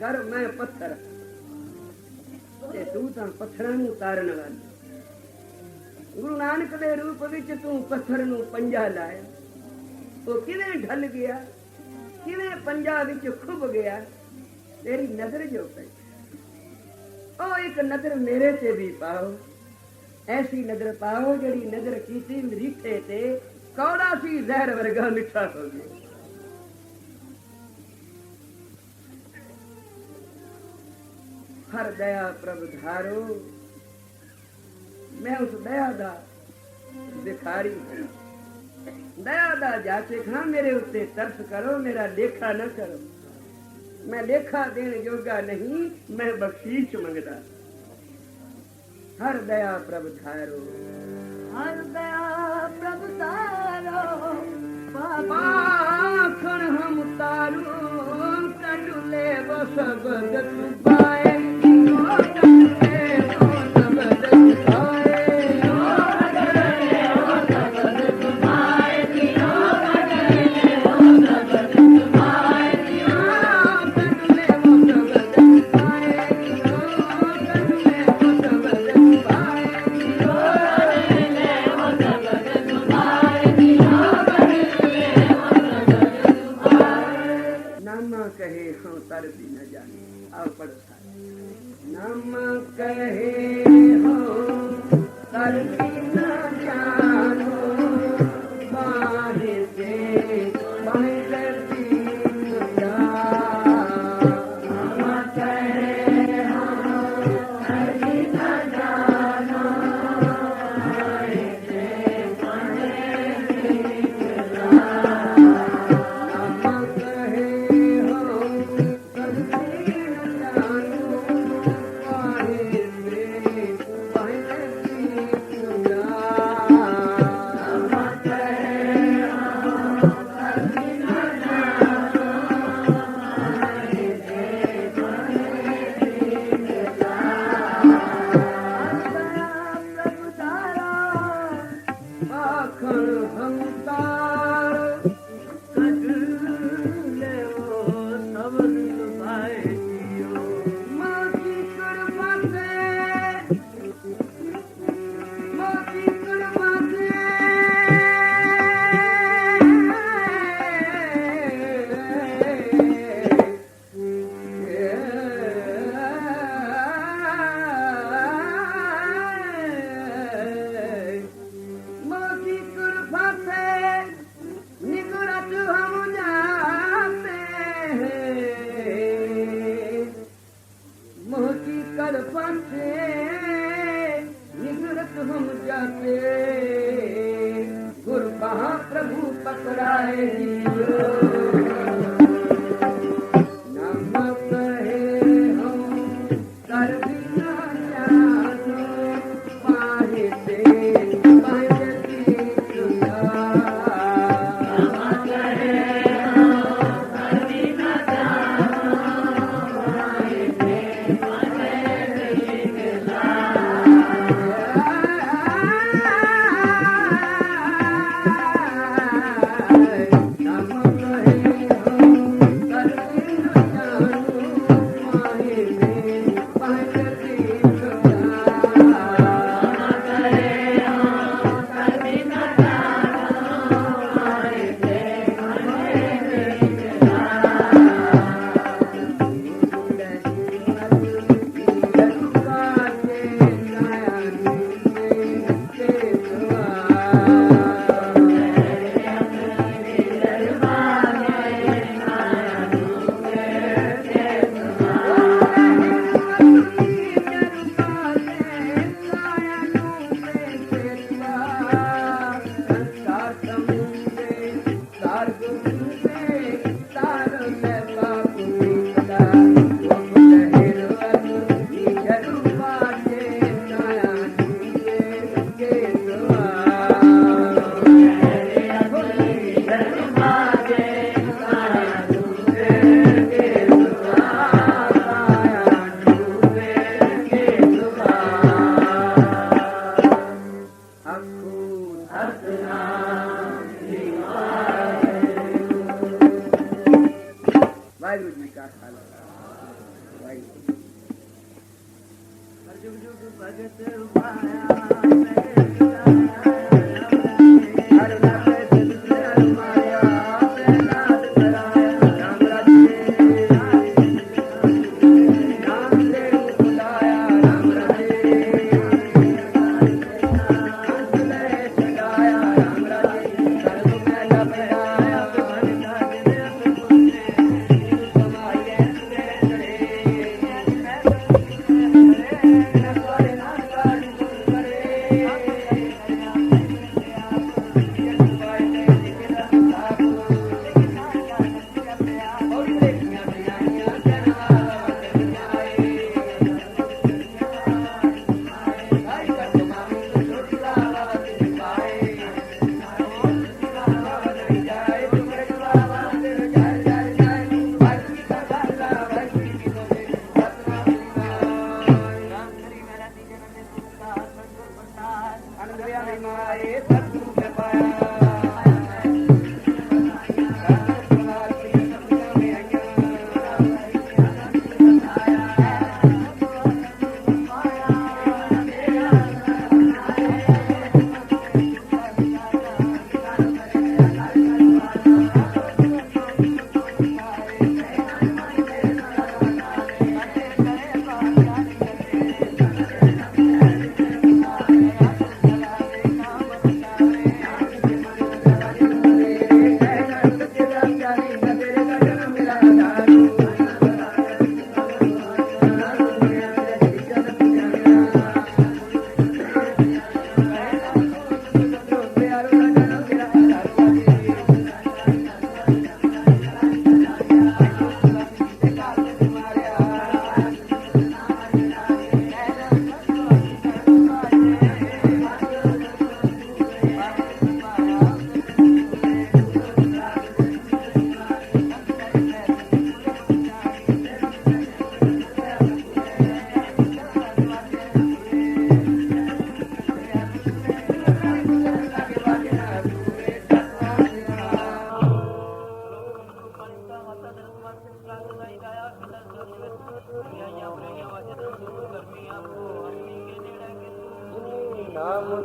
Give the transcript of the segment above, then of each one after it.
ਕਰ, ਮੈਂ ਪੱਥਰ। ਤੇ ਤੂੰ ਤਾਂ ਪੱਥਰਾਂ ਨੂੰ ਤਾਰਨ ਵਾਲੀ ਗੁਰੂ ਨਾਨਕ ਦੇ ਰੂਪ ਵਿੱਚ ਤੂੰ ਪੱਥਰ ਨੂੰ ਪੰਜਾ ਲਾਇਆ। ਉਹ ਕਿਵੇਂ ਢਲ ਗਿਆ? ਕਿਵੇਂ ਪੰਜਾ ਵਿੱਚ ਖੁੱਭ ਗਿਆ? ਤੇਰੀ ਨਜ਼ਰ ਜੋ ਪਈ। ਉਹ ਇੱਕ ਨਜ਼ਰ ਮੇਰੇ ਤੇ ਵੀ ਪਾਓ। ਐਸੀ ਨਜ਼ਰ ਪਾਓ ਜਿਹੜੀ ਨਜ਼ਰ ਕੀਤੀ ਮਰੀਖੇ ਤੇ ਕੌੜਾ ਸੀ, ਜ਼ਹਿਰ ਵਰਗਾ ਮਿੱਠਾ ਹੋ ਗਿਆ। ਹਰ ਦਇਆ ਪ੍ਰਭ ਧਾਰੋ। ਮੈਂ ਉਸ ਦਇਆ ਦਾ ਵਿਖਾਰੀ ਹਾਂ। ਦਇਆ ਦਾ ਜਾਚੇ ਖਾਂ ਮੇਰੇ ਉੱਤੇ ਤਰਸ ਕਰੋ ਮੇਰਾ ਲੇਖਾ ਨਾ ਕਰੋ। ਮੈਂ ਲੇਖਾ ਦੇਣ ਜੋਗਾ ਨਹੀਂ ਮੈਂ ਬਖਸ਼ੀਸ਼ ਮੰਗਦਾ। ਹਰ ਦਇਆ ਪ੍ਰਭ ਧਾਰੋ। ਹਰ ਦਇਆ ਪ੍ਰਭ ਤਾਰੋ ਪਾਖਣ ਹਮ ਤਾਰੂ ਕੰਡੁਲੇ ਵੋ ਸਬਦ Hallelujah.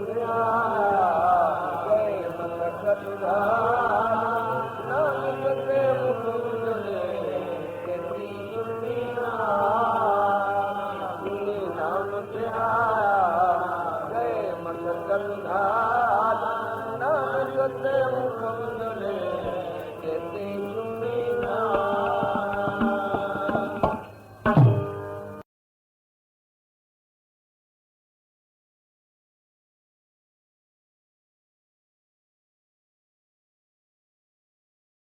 يا گهلڪت دا